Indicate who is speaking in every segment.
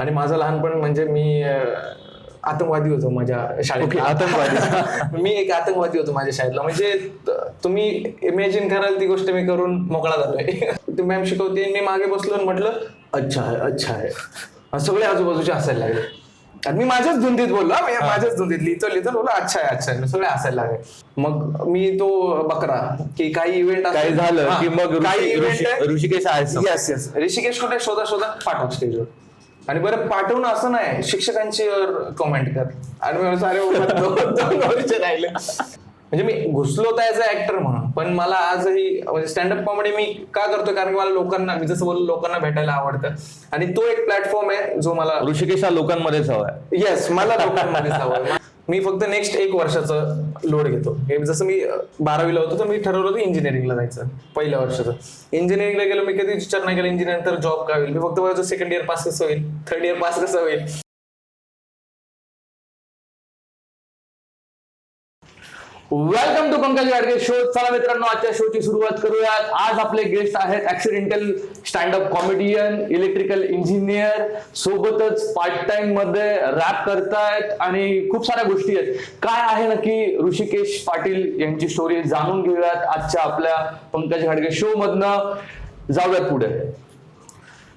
Speaker 1: आणि माझं लहानपण म्हणजे मी आतंकवादी होतो माझ्या शाळेत.
Speaker 2: आतंकवादी.
Speaker 1: मी एक आतंकवादी होतो माझ्या शाळेतला. म्हणजे तुम्ही इमॅजिन कराल ती गोष्ट मी करून मोकळा झालोय. ती मॅम शिकवते मी मागे बसलो आणि म्हटलं अच्छा आहे अच्छा आहे. सगळे आजूबाजूचे हसायला लागले. आणि मी माझ्याच धुंदीत बोललो मी माझ्याच धुंदीत लिहितो लिहितो बोललो अच्छा आहे अच्छा आहे. सगळे हसायला लागले. मग मी तो बकरा की काही इव्हेंट
Speaker 2: काही झालं की मग
Speaker 1: काही इव्हेंट
Speaker 2: ऋषिकेश
Speaker 1: ऋषिकेश कुठे शोधा शोधा पाठव स्टेजवर आणि बरं पाठवणं असं नाही. शिक्षकांची कमेंट कर. आणि अरे वर्ष राहिले. म्हणजे मी घुसलो तर ऍज अ ऍक्टर म्हणून. पण मला आजही म्हणजे स्टँडअप कॉमेडी मी का करतो कारण की मला लोकांना मी जसं बोललो लोकांना भेटायला आवडतं. आणि तो एक प्लॅटफॉर्म आहे जो मला
Speaker 2: ऋषिकेश लोकांमध्येच हवाय
Speaker 1: येस मला लोकांमध्ये सवय मी फक्त नेक्स्ट एक वर्षाचं लोड घेतो. जसं मी बारावीला होतो तर मी ठरवलं होतं इंजिनिअरिंगला जायचं पहिल्या वर्षाचं. इंजिनिअरिंगला गेलो मी कधी विचार नाही केला इंजिनिअर तर जॉब काय होईल? मी फक्त माझं सेकंड इयर पास कसं होईल? थर्ड इयर पास कसं होईल? Welcome to Pankaj Gadge show चला मित्रांनो आजच्या शोची सुरुवात करूयात. आज आपले गेस्ट आहेत accidental standup comedian electrical engineer सोबतच पार्ट टाइममध्ये रॅप करतायत आणि खूप साऱ्या गोष्टी आहेत. काय आहे नक्की ऋषिकेश पाटील यांची स्टोरी जाणून घेऊयात आजच्या आपल्या पंकज गाडगे शो मधनं. जाऊयात पुढे.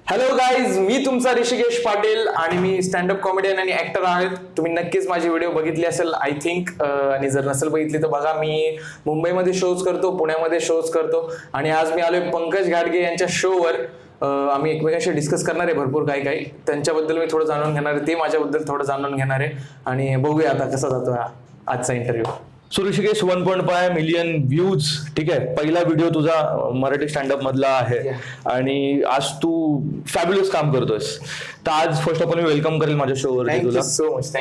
Speaker 1: हॅलो गाईज मी तुमचा ऋषिकेश पाटील आणि मी स्टँडअप कॉमेडियन आणि ऍक्टर आहे तुम्ही नक्कीच माझी व्हिडिओ बघितली असेल आय थिंक आणि जर नसेल बघितली तर बघा मी मुंबईमध्ये शोज करतो पुण्यामध्ये शोज करतो. आणि आज मी आलोय पंकज घाटगे यांच्या शोवर आम्ही एकमेकांशी डिस्कस करणार आहे भरपूर काही काही. त्यांच्याबद्दल मी थोडं जाणून घेणार आहे. ते माझ्याबद्दल थोडं जाणून घेणार आहे. आणि बघूया आता कसा जातो हा आजचा interview
Speaker 2: so Hrishikesh one point five million views ठीक आहे? पहिला व्हिडिओ तुझा मराठी स्टँडअप मधला आहे. आणि आज तू फॅब्युलस काम करतोयस. तर आज फर्स्ट ऑफ ऑल मी वेलकम करेल माझ्या शोवर
Speaker 1: थँक्यू सो मच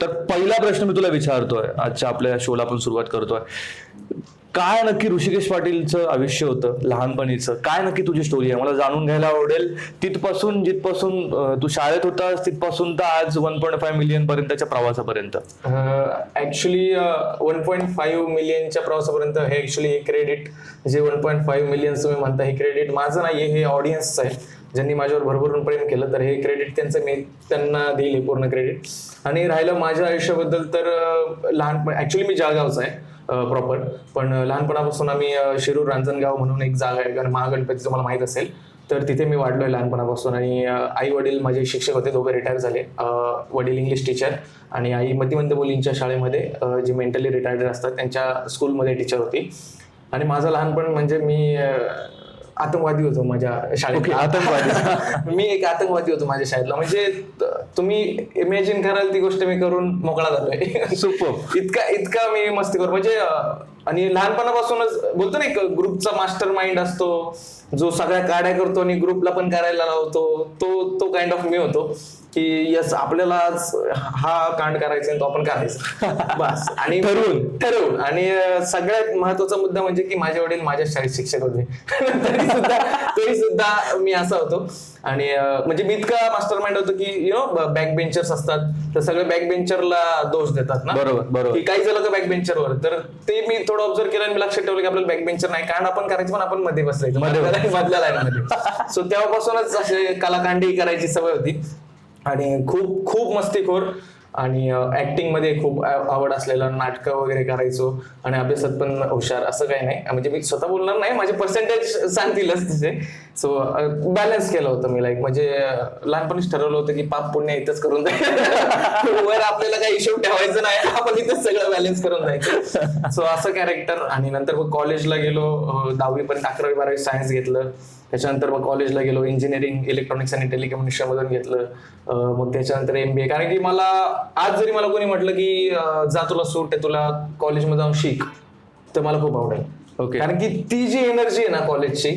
Speaker 2: तर पहिला प्रश्न मी तुला विचारतोय आजच्या आपल्या शोला आपण सुरुवात करतोय. काय नक्की ऋषिकेश पाटीलचं आयुष्य होतं लहानपणीचं? काय नक्की तुझी स्टोरी आहे? मला जाणून घ्यायला आवडेल. तिथपासून जिथपासून तू शाळेत होतास तिथपासून तर आज वन पॉईंट फाय मिलियन पर्यंतच्या प्रवासापर्यंत.
Speaker 1: ऍक्च्युली वन पॉईंट फाईव्ह मिलियनच्या प्रवासापर्यंत हे ऍक्च्युली हे क्रेडिट जे वन पॉईंट फाईव्ह मिलियन तुम्ही म्हणता हे क्रेडिट माझं नाही हे ऑडियन्सचं आहे. ज्यांनी माझ्यावर भरभरून प्रेम केलं तर हे क्रेडिट त्यांचं मी त्यांना देईल हे पूर्ण क्रेडिट आणि राहिलं माझ्या आयुष्याबद्दल तर लहानपण ऍक्च्युली मी जळगावचा आहे प्रॉपर पण लहानपणापासून आम्ही शिरूर रांजणगाव म्हणून एक जागा आहे कारण महागणपती तुम्हाला माहीत असेल. तर तिथे मी वाढलोय लहानपणापासून आणि आई वडील माझे शिक्षक होते दोघे रिटायर झाले. वडील इंग्लिश टीचर आणि आई मतिमंद मुलींच्या शाळेमध्ये जे मेंटली रिटायर्ड असतात त्यांच्या स्कूलमध्ये टीचर होती. आणि माझं लहानपण म्हणजे मी आतंकवादी होतो माझ्या शाळेत.
Speaker 2: आतंकवादी.
Speaker 1: मी एक आतंकवादी होतो माझ्या शाळेतला. म्हणजे तुम्ही इमॅजिन कराल ती गोष्ट मी करून मोकळा झालोय.
Speaker 2: Superb.
Speaker 1: इतका इतका मी मस्ती करू. म्हणजे आणि लहानपणापासूनच बोलतो ना एक ग्रुपचा मास्टर माइंड असतो. जो सगळ्या काड्या करतो आणि ग्रुपला पण करायला लावतो. तो तो काइंड ऑफ मी होतो. की यस आपल्याला हा कांड करायचा तो आपण करायचा. बस. आणि
Speaker 2: ठरवून.
Speaker 1: ठरवून. आणि सगळ्यात महत्त्वाचा मुद्दा म्हणजे की माझे वडील माझ्या शाळेत शिक्षक होते. तरी सुद्धा तरी सुद्धा मी असा होतो. आणि म्हणजे मी इतका मास्टर माइंड होतो की यु नो बॅक बेंचर्स असतात. तर सगळे बॅक बेंचरला दोष देतात ना?
Speaker 2: बरोबर, बरोबर.
Speaker 1: की काही झालं का बॅक बेंचरवर तर ते मी थोडं ऑब्झर्व केलं आणि मी लक्षात ठेवलं की आपल्याला बॅक बेंचर नाही. कारण आपण करायचं पण आपण मध्ये बसायचं.
Speaker 2: मध्ये
Speaker 1: मधल्या लाईन मध्ये सो तेव्हापासूनच असे कलाकांडी करायची सवय होती. आणि खूप खूप मस्तीखोर आणि ऍक्टिंगमध्ये खूप आवड असलेलं नाटकं वगैरे करायचो. आणि अभ्यासात पण हुशार असं काही नाही. म्हणजे मी स्वतः बोलणार नाही माझे पर्सेंटेज सांगतीलच तिथे. सो बॅलन्स केलं होतं मी लाईक म्हणजे लहानपणीच ठरवलं होतं की पाप पुण्य इथंच करून जायचं वर आपल्याला काही हिशोब ठेवायचं नाही आपण इथंच सगळं बॅलन्स करून जायचं. सो असं कॅरेक्टर आणि नंतर मग कॉलेजला गेलो दहावी पर्यंत अकरावी बारावी सायन्स घेतलं. त्याच्यानंतर मग कॉलेजला गेलो इंजिनिअरिंग इलेक्ट्रॉनिक्स आणि टेलिकम्युनिकेशन मधून घेतलं. मग त्याच्यानंतर एमबीए कारण की मला आज जरी मला कोणी म्हटलं की जा तुला सूट आहे तुला कॉलेजमध्ये जाऊन शिक तर मला खूप आवडेल.
Speaker 2: Okay.
Speaker 1: कारण की ती जी एनर्जी आहे ना कॉलेजची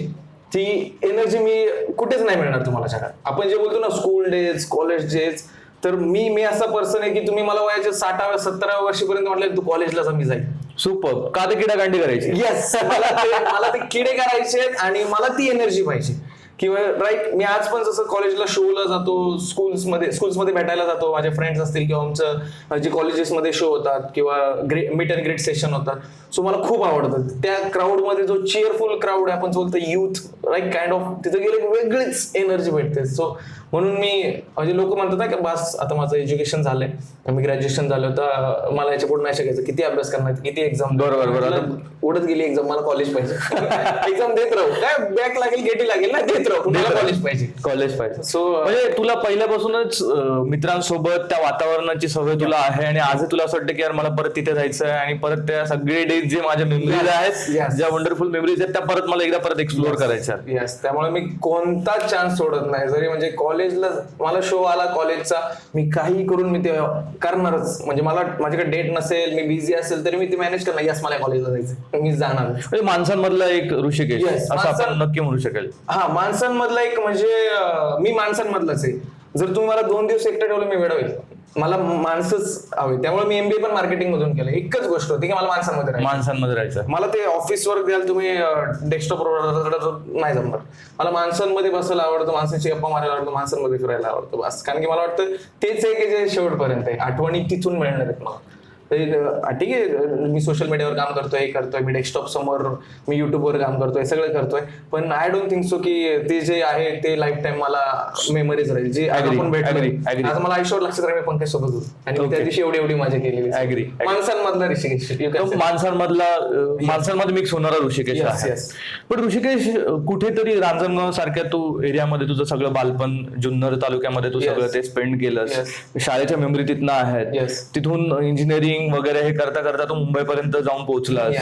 Speaker 1: ती एनर्जी मी कुठेच नाही मिळणार तुम्हाला जगात आपण जे बोलतो ना स्कूल डेज कॉलेज डेज तर मी मी असा पर्सन आहे की तुम्ही मला वयाच्या साठाव्या सत्तराव्या वर्षीपर्यंत म्हटलं तू कॉलेजला मी जाईल
Speaker 2: सुपर का ते किडा गांडी करायची?
Speaker 1: येस मला ते मला ते किडे करायचे आणि मला ती एनर्जी पाहिजे. किंवा राईट मी आज पण जसं कॉलेजला शोला जातो स्कूल्समध्ये स्कूल्समध्ये भेटायला जातो माझे फ्रेंड्स असतील किंवा आमचं जे कॉलेजेस मध्ये शो होतात किंवा ग्रे मीट अँड ग्रेट सेशन होतात. सो मला खूप आवडतं. त्या क्राऊडमध्ये जो चिअरफुल क्राऊड आहे आपण बोलतो युथ राईट काइंड ऑफ तिथं गेले वेगळीच एनर्जी भेटते. सो म्हणून मी म्हणजे लोक म्हणतात ना की बस आता माझं एज्युकेशन झालंय. मी ग्रॅज्युएशन झालं तर मला याच्यापुढे नाही शिकायचं. किती अभ्यास करणार? किती एक्झाम
Speaker 2: बरोबर, बरोबर.
Speaker 1: उडत गेली एक्झाम मला कॉलेज पाहिजे. एक्झाम देत राहू. काय बॅक लागेल गेटी लागेल ना? देत राहू. मला कॉलेज पाहिजे.
Speaker 2: कॉलेज पाहिजे.
Speaker 1: सो
Speaker 2: म्हणजे तुला पहिल्यापासूनच मित्रांसोबत त्या वातावरणाची सवय तुला आहे आणि आजही तुला असं वाटतं की यार मला परत तिथे जायचं आहे आणि परत त्या सगळे डेज जे माझ्या मेमरीज आहेत. ज्या वंडरफुल मेमरीज आहेत त्या परत मला एकदा परत एक्सप्लोअर करायच्या
Speaker 1: त्यामुळे मी कोणताच चान्स सोडत नाही. जरी म्हणजे कॉलेजला मला शो आला कॉलेजचा. मी काही करून मी ते करणारच. म्हणजे मला माझ्याकडे डेट नसेल मी बिझी असेल तरी मी ते मॅनेज करणार. यस मला कॉलेजला जायचं मी जाणार.
Speaker 2: म्हणजे माणसांमधला एक ऋषिकेश.
Speaker 1: Yes,
Speaker 2: असं आपण
Speaker 1: माणसां-
Speaker 2: नक्की म्हणू शकेल.
Speaker 1: हा माणसांमधला एक म्हणजे अं, मी माणसांमधलाच आहे. जर तुम्ही मला दोन दिवस एकटं ठेवलं मी वेळ होईल. मला माणसंच हवे. त्यामुळे मी एमबीए पण मार्केटिंग मधून केलं. एकच गोष्ट होती की मला माणसांमध्ये राहायचं.
Speaker 2: माणसांमध्ये राहायचं.
Speaker 1: मला ते ऑफिस वर्क द्याल तुम्ही डेस्कटॉप नाही जमणार. मला माणसांमध्ये बसायला आवडतं माणसांची गप्पा मारायला आवडतं माणसांमध्ये फिरायला आवडतं. बस. कारण की मला वाटतं तेच आहे की जे शेवटपर्यंत आहे. आठवणी तिथून मिळणार आहेत मला. ठीक आहे मी सोशल मीडियावर काम करतोय हे करतोय मी डेस्कटॉप समोर मी युट्यूबवर काम करतोय सगळं करतोय पण आय डोंट थिंक सो की ते जे आहे ते लाईफ टाईम मला मेमरीज राहील जे आपण भेटलो. आज मला आयुष्यावर लक्षात राहील मी पंकज सोबत होतो आणि त्या. दिवशी एवढी एवढी मजा केलेली
Speaker 2: agree.
Speaker 1: माणसांमधला ऋषिकेश.
Speaker 2: माणसांमधला माणसांमध्ये मिक्स होणारा ऋषिकेश. पण ऋषिकेश कुठेतरी रांजणगाव सारख्या तू एरियामध्ये तुझं सगळं बालपण जुन्नर तालुक्यामध्ये तू. सगळं ते स्पेंड केलंस
Speaker 1: Yes.
Speaker 2: शाळेच्या मेमरी तिथनं आहेत. तिथून इंजिनिअरिंग वगैरे हे करता करता तू मुंबईपर्यंत जाऊन पोहोचलास.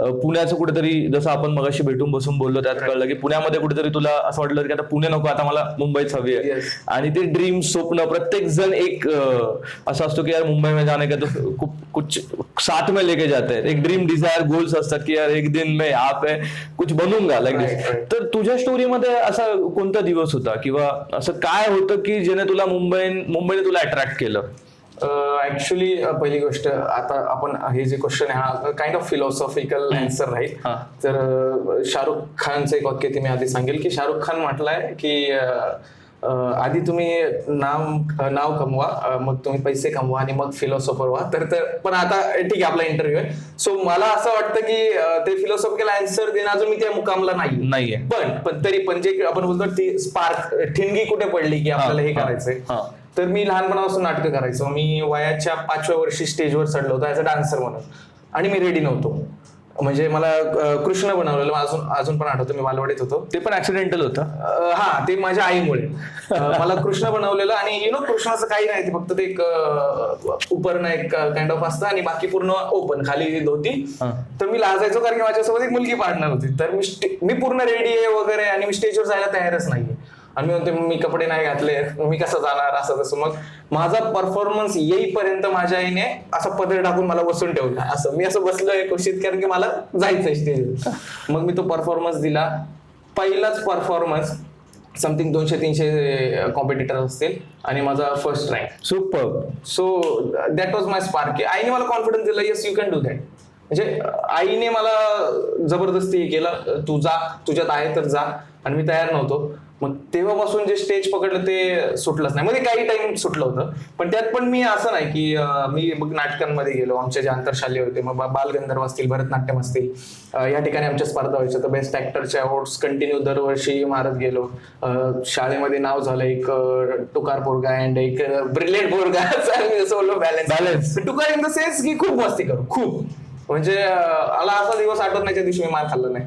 Speaker 2: अं, पुण्याचं कुठेतरी जसं आपण मगाशी भेटून बसून बोललो त्यात कळलं की पुण्यामध्ये कुठेतरी तुला असं वाटलं की आता पुणे नको आता मला मुंबईच हवी आहे.
Speaker 1: Yes.
Speaker 2: आणि ते ड्रीम स्वप्न प्रत्येक जण एक अं, असं असतो की यार मुंबई में जाने का तो कुछ साथ में लेके जाते हैं एक ड्रीम डिझायर गोल्स असतात की यार एक दिन मैं यहाँ पे कुछ बनूंगा लाईक
Speaker 1: Right,
Speaker 2: दिस
Speaker 1: right.
Speaker 2: तर तुझ्या स्टोरीमध्ये असा कोणता दिवस होता? किंवा असं काय होतं की ज्याने तुला मुंबई मुंबईने तुला अट्रॅक्ट केलं?
Speaker 1: ऍक्च्युली पहिली गोष्ट आता आपण हे जे क्वेश्चन आहे हा काइंड ऑफ फिलॉसॉफिकल आन्सर राहील. तर शाहरुख खानचं एक वाक्य ते मी आधी सांगेल की शाहरुख खान म्हटलंय की आधी तुम्ही नाम नाव कमवा मग तुम्ही पैसे कमवा आणि मग फिलॉसॉफर व्हा. तर तर पण आता ठीक आहे आपला इंटरव्ह्यू आहे. सो मला असं वाटतं की ते फिलॉसॉफिकल आन्सर देणं अजून मी त्या मुकामला नाही
Speaker 2: नाहीये.
Speaker 1: पण पण तरी पण जे आपण बोलतो ती स्पार्क ठिणगी कुठे पडली की आपल्याला हे करायचंय. तर मी लहानपणापासून नाटकं करायचो. मी वयाच्या पाचव्या वर्षी स्टेजवर चढलो होतो ऍज अ डान्सर म्हणून. आणि मी रेडी नव्हतो. म्हणजे मला कृष्ण बनवलेलं अजून अजून पण आठवतं मी बालवाडीत होतो.
Speaker 2: ते पण ऍक्सिडेंटल होतं?
Speaker 1: हा ते माझ्या आईमुळे. मला कृष्ण बनवलेलं आणि यु नो कृष्णाचं काही नाही ते फक्त ते एक उपरणं एक काइंड ऑफ असतं आणि बाकी पूर्ण ओपन खाली धोती. तर मी लाजायचो कारण की माझ्यासोबत एक मुलगी पार्टनर होती. तर मी मी पूर्ण रेडी आहे वगैरे आणि मी स्टेजवर जायला तयारच नाहीये. आणि मी म्हणते मी कपडे नाही घातले मी कसं जाणार? असं तसं. मग माझा परफॉर्मन्स येईपर्यंत माझ्या आईने असं पदर टाकून मला बसून ठेवला. असं मी असं बसलोय कुशीत कारण की मला जायचंय स्टेजवर मग मी तो परफॉर्मन्स दिला. पहिलाच परफॉर्मन्स समथिंग दोनशे तीनशे कॉम्पिटिटर असतील आणि माझा first rank
Speaker 2: super
Speaker 1: so that was my spark आईने मला कॉन्फिडन्स दिला yes you can do that म्हणजे आईने मला जबरदस्ती केलं तू जा तुझ्यात आहे तर जा. आणि मी तयार नव्हतो. मग तेव्हापासून जे स्टेज पकडलं ते सुटलंच नाही. मध्ये काही टाइम सुटलं होतं. पण त्यात पण मी असं नाही की मी मग नाटकांमध्ये गेलो. आमचे जे आंतरशालेय होते मग बालगंधर्व असतील भरतनाट्यम असतील या ठिकाणी आमच्या स्पर्धा व्हायच्या. तर बेस्ट ऍक्टरचे अवॉर्ड्स कंटिन्यू दरवर्षी मारत गेलो. शाळेमध्ये नाव झालं एक टुकार पोरगा अँड एक ब्रिलियंट पोरगा. Balance
Speaker 2: Balance.
Speaker 1: टुकार इन द सेन्स की खूप मस्ती करू. खूप. म्हणजे मला असा दिवस आठवत नाही त्या दिवशी मी मार खाल्ला नाही.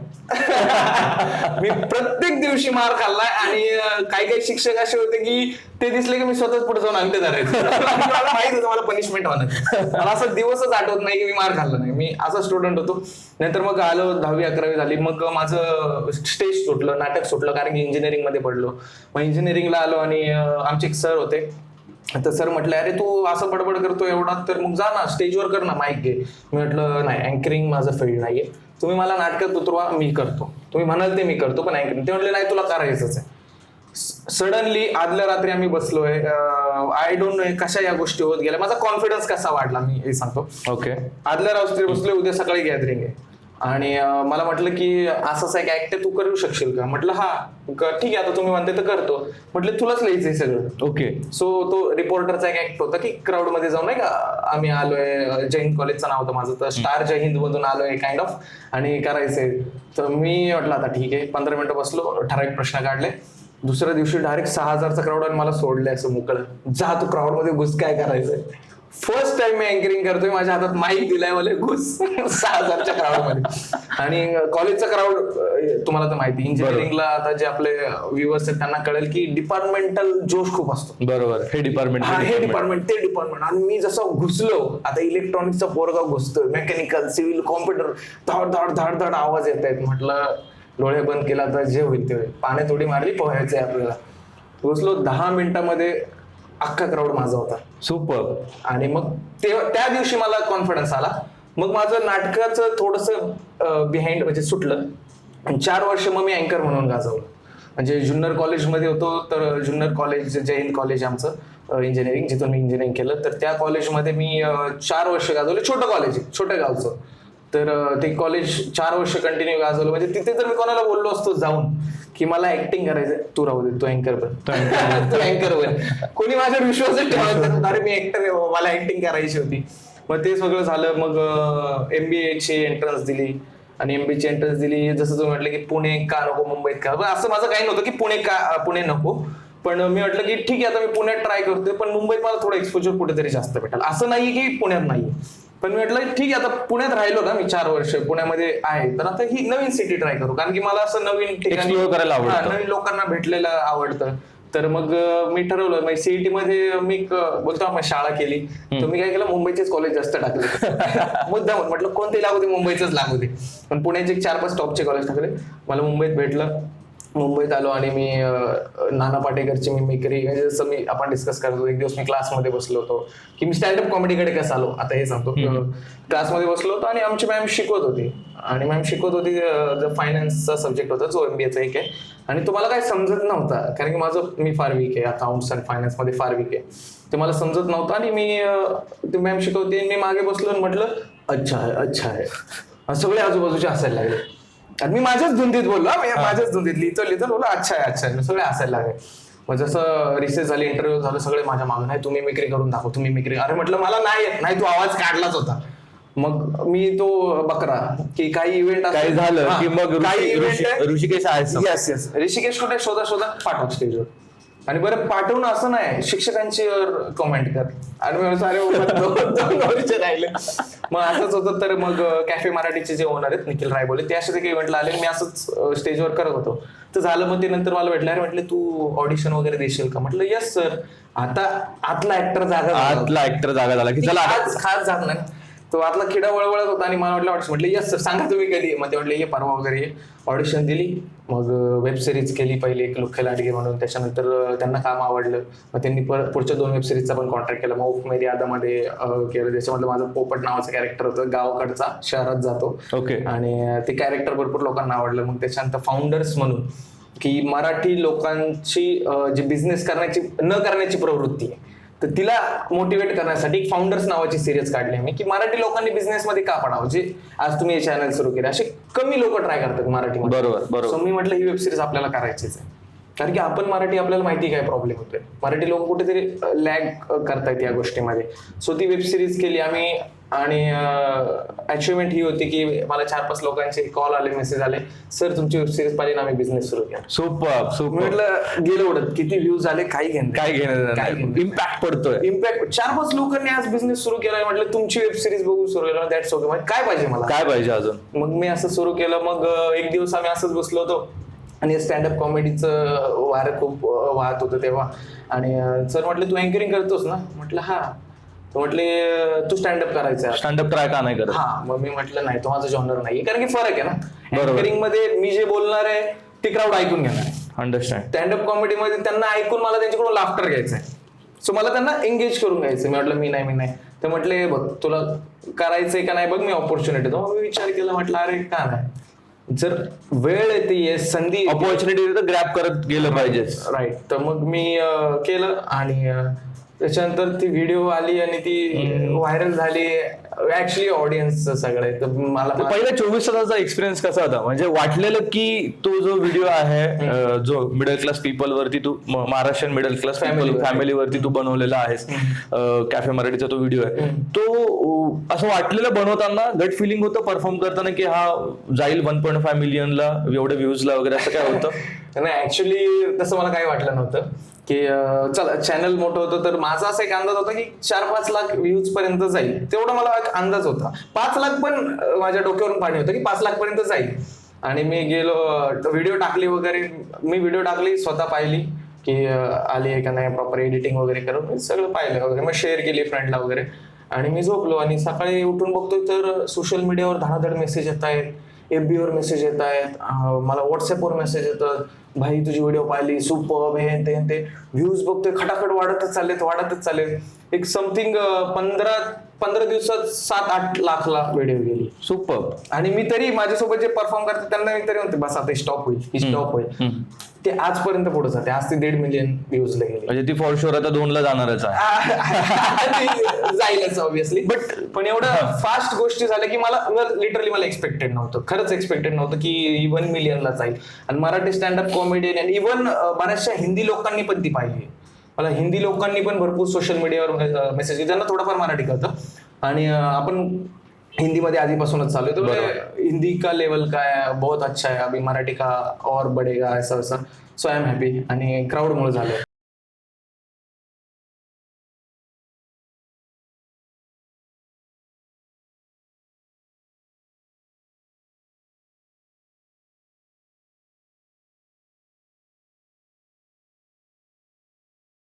Speaker 1: मी प्रत्येक दिवशी मार खाल्लाय आणि काही काही शिक्षक असे होते की ते दिसले की मी स्वतःच पुढे जाऊन अंगठे धरायचो. मला माहीत होतं मला पनिशमेंट होणार. मला असा दिवसच आठवत नाही की मी मार खाल्ला नाही. मी असा स्टुडंट होतो. नंतर मग आलो दहावी अकरावी झाली. मग माझं स्टेज सुटलं नाटक सुटलं कारण की इंजिनिअरिंगमध्ये पडलो. मग इंजिनिअरिंगला आलो आणि आमचे एक सर होते. तर सर म्हटलं अरे तू असं बडबड करतो एवढा तर मग जा ना स्टेजवर कर ना माईक घे. मी म्हटलं नाही अँकरिंग माझं फील्ड नाहीये. तुम्ही मला नाटकात उतरवा मी करतो. तुम्ही म्हणाल ते मी करतो पण अँकरिंग ते म्हटले नाही तुला करायचंच आहे. सडनली आदल्या रात्री आम्ही बसलोय आय डोंट नो कशा या गोष्टी होत गेल्या. माझा कॉन्फिडन्स कसा वाढला मी हे सांगतो.
Speaker 2: ओके
Speaker 1: आदल्या रात्री बसलोय उद्या सकाळी गॅदरिंग आहे. आणि मला म्हटलं की असंच एक ऍक्ट तू करू शकशील का? म्हटलं हा ठीक आहे आता तुम्ही म्हणते तर करतो. म्हटलं तुलाच लिहायचंय सगळं.
Speaker 2: ओके.
Speaker 1: सो तो रिपोर्टरचा एक ऍक्ट होता की क्राऊडमध्ये जाऊन नाही का आम्ही आलोय जैन कॉलेजचं नाव होतं माझं तर स्टार जय हिंद मधून आलोय काइंड ऑफ आणि करायचंय. तर मी म्हटलं आता ठीक आहे. पंधरा मिनिटं बसलो ठराविक प्रश्न काढले. दुसऱ्या दिवशी डायरेक्ट सहा हजारचा क्राऊड आणि मला सोडलंय असं मोकळं. जा तू क्राऊडमध्ये घुस काय करायचंय? फर्स्ट टाइम मी अँकरिंग करतोय माझ्या हातात माईक दिलाय मला घुस. सहा हजारच्या क्राऊडमध्ये आणि कॉलेजचा क्राऊड तुम्हाला तर माहिती इंजिनिअरिंगला आता जे आपले व्ह्युअर्स आहेत त्यांना कळेल की डिपार्टमेंटल जोश खूप असतो.
Speaker 2: बरोबर. हे डिपार्टमेंट
Speaker 1: हा हे डिपार्टमेंट ते डिपार्टमेंट आणि मी जसं घुसलो आता इलेक्ट्रॉनिक्सचा पोरगा घुसतोय मेकॅनिकल सिव्हिल कॉम्प्युटर धाड धाड धाड धाड आवाज येत आहेत. म्हटलं डोळे बंद केला तर जे होईल ते होईल. पाण्यात उडी मारली पोहायचंय आपल्याला. घुसलो दहा मिनिटामध्ये अख्खा क्राऊड माझा होता.
Speaker 2: सुपर
Speaker 1: आणि मग ते त्या दिवशी मला कॉन्फिडन्स आला. मग माझं नाटकाचं थोडस बिहाइंड म्हणजे सुटलं. आणि चार वर्ष मग मी अँकर म्हणून गाजवलं. म्हणजे जुन्नर कॉलेजमध्ये होतो तर जुन्नर कॉलेज जय हिंद कॉलेज आमचं इंजिनिअरिंग जिथून मी इंजिनिअरिंग केलं. तर त्या कॉलेजमध्ये मी चार वर्ष गाजवले. छोटं कॉलेज आहे छोटं गावचं. तर ते कॉलेज चार वर्ष कंटिन्यू गाजवलं. म्हणजे तिथे जर मी कोणाला बोललो असतो जाऊन. की मला ऍक्टिंग करायचं तू राहू दे तू अँकर बन. तू अँकर बन. कोणी माझ्यावर विश्वासच ठेवायचा. अरे मी ऍक्टर आहे मला ऍक्टिंग करायची होती. मग ते सगळं झालं. मग एमबीए ची एंट्रन्स दिली. आणि एमबीए ची एंट्रन्स दिली. जसं तुम्ही म्हटलं की पुणे का नको मुंबईत का. असं माझं काही नव्हतं की पुणे का पुणे नको. पण मी म्हटलं की ठीक आहे आता मी पुण्यात ट्राय करतोय. पण मुंबईत मला थोडं एक्सपोजर कुठेतरी जास्त भेटेल. असं नाही की पुण्यात नाही पण मी म्हटलं ठीक आहे आता पुण्यात राहिलो ना मी चार वर्ष पुण्यामध्ये आहे तर आता ही नवीन सिटी ट्राय करू. कारण की मला असं नवीन ठिकाणी
Speaker 2: Explore करायला आवडतं.
Speaker 1: हा, नवीन लोकांना भेटलेलं आवडतं. तर मग अं, मी ठरवलं मग सीईटी मध्ये मी बोलतो आपण शाळा केली. तर मी काय केलं मुंबईचेच कॉलेज जास्त टाकले. मुद्दा म्हटलं कोणते लागू दे मुंबईचंच लागू दे. पण पुण्याचे एक चार पाच टॉपचे कॉलेज टाकले. मला मुंबईत भेटलं. मुंबईत आलो आणि मी नाना पाटेकरची मी मेकरी म्हणजे जसं मी आपण डिस्कस करतो एक दिवस मी क्लासमध्ये बसलो होतो. की मी स्टँडअप कॉमेडीकडे कसं आलो? आता हे सांगतो. क्लासमध्ये बसलो होतो आणि आमची मॅम शिकवत होती. आणि मॅम शिकवत होती फायनान्सचा सब्जेक्ट होता जो एमबीएचा एक आहे. आणि तो मला काही समजत नव्हता. कारण की माझं मी फार वीक आहे. अकाउंट्स आणि फायनान्समध्ये फार वीक आहे. ते मला समजत नव्हतं आणि मी मॅम शिकवते मी मागे बसलो आणि म्हटलं अच्छा आहे अच्छा आहे. सगळे आजूबाजूचे हसायला लागले. आणि मी माझ्याच धुंदीत बोललो हा, मी माझ्याच धुंदीत. लिहितो लिहितो बोललो अच्छा आहे अच्छा आहे. सगळे हसायला लागले. मग जसं रिसेस झाली इंटरव्ह्यू झालं सगळे माझ्या मागं नाही तुम्ही मिक्री करून दाखव तुम्ही मिक्री अरे म्हटलं मला नाही येत नाही तू आवाज काढलाच होता. मग मी तो बकरा की काही इव्हेंट
Speaker 2: काही झालं की मग ऋषी- ऋषी- ऋषिकेश आहे समोर.
Speaker 1: येस येस ऋषिकेश कुठे? शोधा शोधा. पाठव स्टेजवर आणि बरं पाठवणं असं नाही शिक्षकांची कमेंट कर. आणि मी दोन वर्ष राहिले. मग असंच होतं तर मग कॅफे मराठीचे जे ओनर आहेत निखिल राय बोले ते असे काही इव्हेंटला आले मी असंच स्टेजवर करत होतो. तर झालं मग ते नंतर मला भेटलं अरे म्हटलं तू ऑडिशन वगैरे देशील का? म्हटलं येस सर आता आतला ऍक्टर जागा.
Speaker 2: आतला ऍक्टर जागा झाला की चला
Speaker 1: खास जात नाही. तो आतला खिडा वळवळत होता आणि मला वाटलं ऑडिशन म्हटलं येस सर सांगा तुम्ही कधी मग ते म्हटलं ये परवा वगैरे ऑडिशन दिली. मग वेब सिरीज केली पहिली एक लुख्खे लाडगे म्हणून. त्याच्यानंतर त्यांना काम आवडलं. मग त्यांनी पर- पुढच्या दोन वेब सिरीजचा पण कॉन्ट्रॅक्ट केला. मग उफ मेरी आदामध्ये केलं. त्याच्यामधलं माझं पोपट नावाचं कॅरेक्टर होतं. गावाकडचा शहरात जातो.
Speaker 2: ओके
Speaker 1: आणि ते कॅरेक्टर भरपूर लोकांना आवडलं. मग त्याच्यानंतर फाउंडर्स म्हणून की मराठी लोकांची जी बिझनेस करण्याची न करण्याची प्रवृत्ती आहे. तर तिला मोटिवेट करण्यासाठी फाउंडर्स नावाची सिरीज काढली मी की मराठी लोकांनी बिझनेस मध्ये का पडावं? जे आज तुम्ही हे चॅनल सुरू केले असे कमी लोक ट्राय करतात मराठीमध्ये.
Speaker 2: बरोबर, बरोबर.
Speaker 1: मी म्हटलं ही वेब सिरीज आपल्याला करायचीच आहे. कारण की आपण मराठी आपल्याला माहिती काय प्रॉब्लेम होतोय. मराठी लोक कुठेतरी लॅग करतायत या गोष्टीमध्ये. सो ती वेब सिरीज केली आम्ही आणि अचिव्हमेंट ही होती की मला चार पाच लोकांचे कॉल आले मेसेज आले. सर तुमची वेब सिरीज पाहिली ना आम्ही बिझनेस सुरू केला.
Speaker 2: सुपर सुपर
Speaker 1: म्हटलं गेलं उडत. किती व्ह्यूज आले काही घेणं
Speaker 2: काय घेणं इम्पॅक्ट पडतोय.
Speaker 1: इम्पॅक्ट चार पाच लोकांनी आज बिझनेस सुरू केलाय म्हटलं तुमची वेब सिरीज बघू सुरू केलं दॅट्स ओके काय पाहिजे मला?
Speaker 2: काय पाहिजे अजून?
Speaker 1: मग मी असं सुरू केलं. मग एक दिवस आम्ही असंच बसलो होतो. आणि स्टँडअप कॉमेडीचं वारं खूप वाहत होतं तेव्हा. आणि सर म्हटलं तू अँकरिंग करतोस ना? म्हटलं हा. तर म्हटले तू स्टँडअप करायचं
Speaker 2: स्टँडअप ट्राय का नाही करत?
Speaker 1: हा मग मी म्हटलं नाही तो माझा जॉनर नाही कारण की फरक आहे ना. अँकरिंगमध्ये मी जे बोलणार आहे ते क्राऊड ऐकून घेणार आहे.
Speaker 2: अंडरस्टँड
Speaker 1: स्टँडअप कॉमेडीमध्ये त्यांना ऐकून मला त्यांच्याकडून लाफ्टर घ्यायचं आहे. सो मला त्यांना एंगेज करून घ्यायचं मी म्हटलं मी नाही मी नाही. तर म्हटले बघ तुला करायचंय का नाही? बघ मी ऑपॉर्च्युनिटी मग मी विचार केला. म्हटलं अरे का नाही? जर वेळ येते संधी
Speaker 2: ऑपॉर्च्युनिटी तर ग्रॅप करत गेलं पाहिजे.
Speaker 1: राईट तर मग मी केलं आणि त्याच्यानंतर ती व्हिडिओ आली आणि ती व्हायरल झाली. ऍक्च्युली ऑडियन्स सगळं. तर मला
Speaker 2: पहिल्या चोवीस तासाचा एक्सपिरियन्स कसा होता? म्हणजे वाटलेलं की तो जो व्हिडिओ आहे जो मिडल क्लास पीपल वरती तू महाराष्ट्रीयन मिडल क्लास फॅमिली
Speaker 1: वरती.
Speaker 2: फॅमिली वरती तू बनवलेला आहेस कॅफे मराठीचा तो व्हिडिओ आहे. तो असं वाटलेलं बनवताना गट फिलिंग होतं परफॉर्म करताना की हा जाईल वन पॉईंट फाय मिलियनला एवढे व्ह्यूजला वगैरे असं काय होतं?
Speaker 1: नाही ऍक्च्युली तसं मला काही वाटलं नव्हतं. की चला चॅनल मोठं होतं तर माझा असा एक अंदाज होता की चार पाच लाख व्ह्यूज पर्यंत जाईल. तेवढा मला एक अंदाज होता. पाच लाख पण माझ्या डोक्यावरून पाणी होतं की पाच लाख पर्यंत जाईल. आणि मी गेलो व्हिडिओ टाकली वगैरे. मी व्हिडिओ टाकली स्वतः पाहिली की आली आहे का नाही प्रॉपर एडिटिंग वगैरे करून. मी सगळं पाहिलं वगैरे. मग शेअर केली फ्रेंडला वगैरे. आणि मी झोपलो आणि सकाळी उठून बघतोय तर सोशल मीडियावर धडाधड मेसेज येत आहेत. एफ बीवर मेसेज येत आहेत. मला व्हॉट्सअपवर मेसेज येतात. भाई तुझी व्हिडिओ पाहिली सुपर हे ते ते. व्ह्यूज बघतोय खटाखट वाढतच चाललेत वाढतच चाललेत. एक समथिंग पंधरा पंधरा दिवसात सात आठ लाखला व्हिडिओ गेली.
Speaker 2: सुपर
Speaker 1: आणि मी तरी माझ्यासोबत जे परफॉर्म करते त्यांना मी तरी म्हणते बस आता स्टॉप होईल. ही स्टॉप होईल. ते आजपर्यंत पुढे जाते. आज ते दीड मिलियन व्ह्यूजला गेली.
Speaker 2: म्हणजे ती फॉर शुअर आता दोनला जाणारच आहे.
Speaker 1: जाईलच ऑब्विसली बट पण एवढं फास्ट गोष्टी झाल्या की मला लिटरली मला एक्सपेक्टेड नव्हतं. खरंच एक्सपेक्टेड नव्हतं की इव्हन मिलियनला जाईल. आणि मराठी स्टँडअप कॉमेडियन आणि इव्हन बऱ्याचशा हिंदी लोकांनी पण ती पाहिली मला हिंदी लोकांनी पण भरपूर सोशल मीडियावर मेसेज ज्यांना थोडंफार मराठी कळतं. आणि अं, आपण हिंदीमध्ये आधीपासूनच चालू आहे. तो बोले, हिंदी का लेवल काय बहुत अच्छा है अभी मराठी का और बढेगा ऐसा वैसा सो आय एम हॅपी आणि क्राऊड मुळे झालं.